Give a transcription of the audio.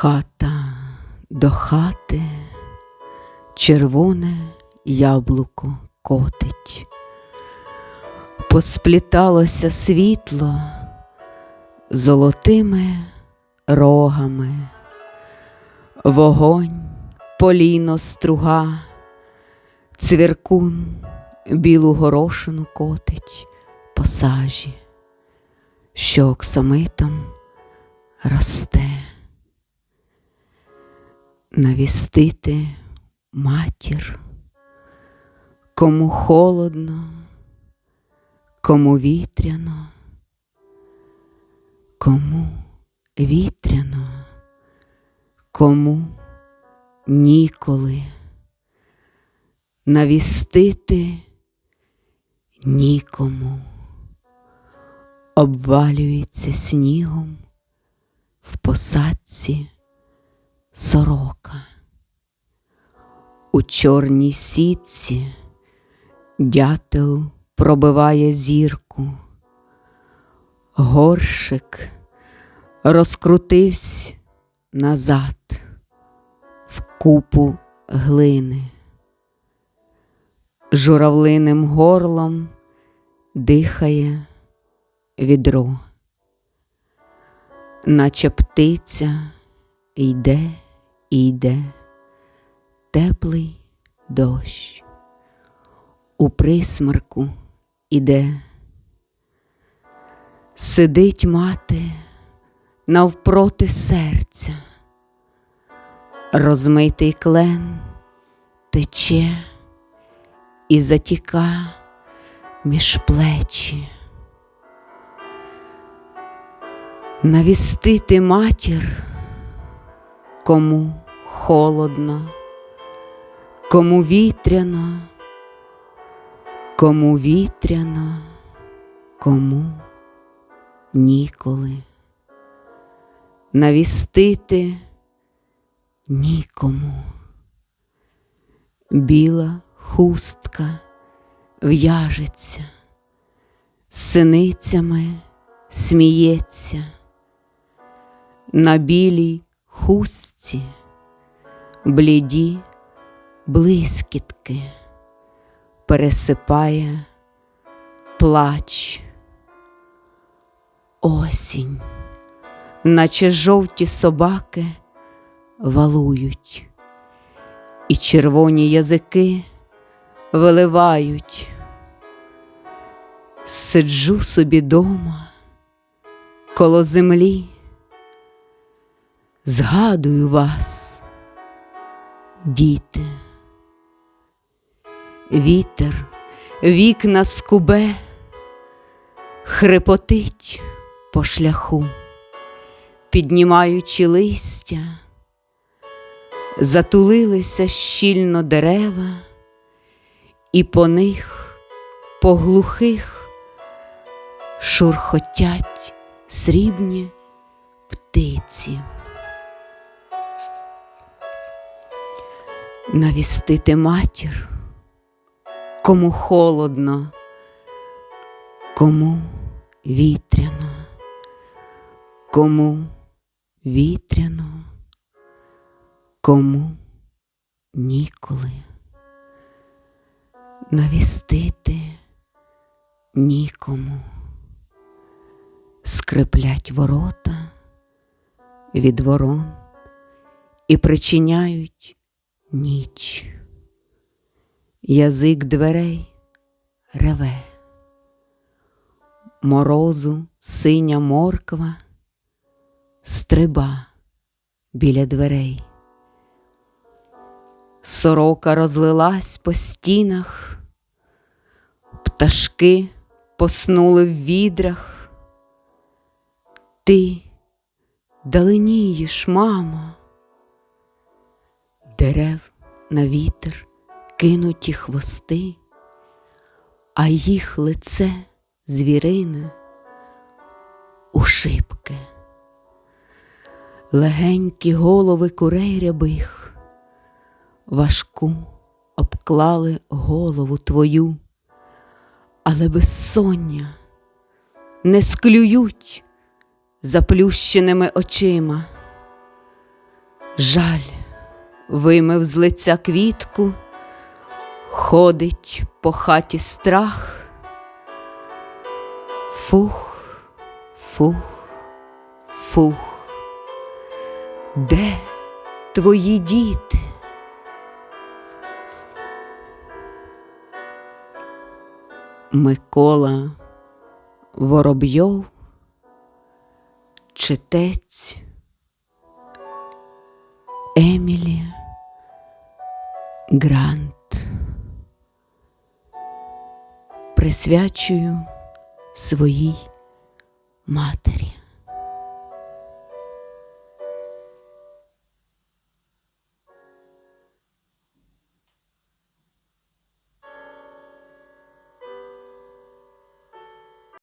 Хата до хати червоне яблуко котить, поспліталося світло золотими рогами, вогонь, поліно струга, цвіркун білу горошину котить по сажі, що оксамитом росте навістити матір, кому холодно, кому вітряно, кому вітряно, кому ніколи. Навістити нікому. Обвалюється снігом в посадці сорока. У чорній сітці дятел пробиває зірку, горшик розкрутився назад в купу глини, журавлиним горлом дихає відро, наче птиця йде і йде теплий дощ, у присмерку іде, сидить мати навпроти серця, розмитий клен тече і затіка між плечі. Навістити матір кому холодно, кому вітряно, кому вітряно, кому ніколи. Навістити нікому. Біла хустка в'яжеться, синицями сміється, на білій хустці, бліді блискітки, пересипає плач, осінь, наче жовті собаки валують, і червоні язики виливають. Сиджу собі дома коло землі згадую вас, діти, вітер, вікна скубе, хрипотить по шляху, піднімаючи листя, затулилися щільно дерева, і по них, по глухих, шурхотять срібні птиці. Навістити матір, кому холодно, кому вітряно, кому вітряно, кому ніколи, навістити нікому, скриплять ворота від ворон і причиняють ніч, язик дверей реве, морозу синя морква, стриба біля дверей. Сорока розлилась по стінах, пташки поснули в відрах. Ти даленієш, мамо дерев на вітер кинуті хвости, а їх лице звірине у шибки, легенькі голови курей рябих, важку обклали голову твою, але безсоння не склюють заплющеними очима. Жаль, вимив з лиця квітку, ходить по хаті страх. Фух, фух, фух. Де твої діти? Микола Воробйов, читець Емілі Грант. Присвячую своїй матері.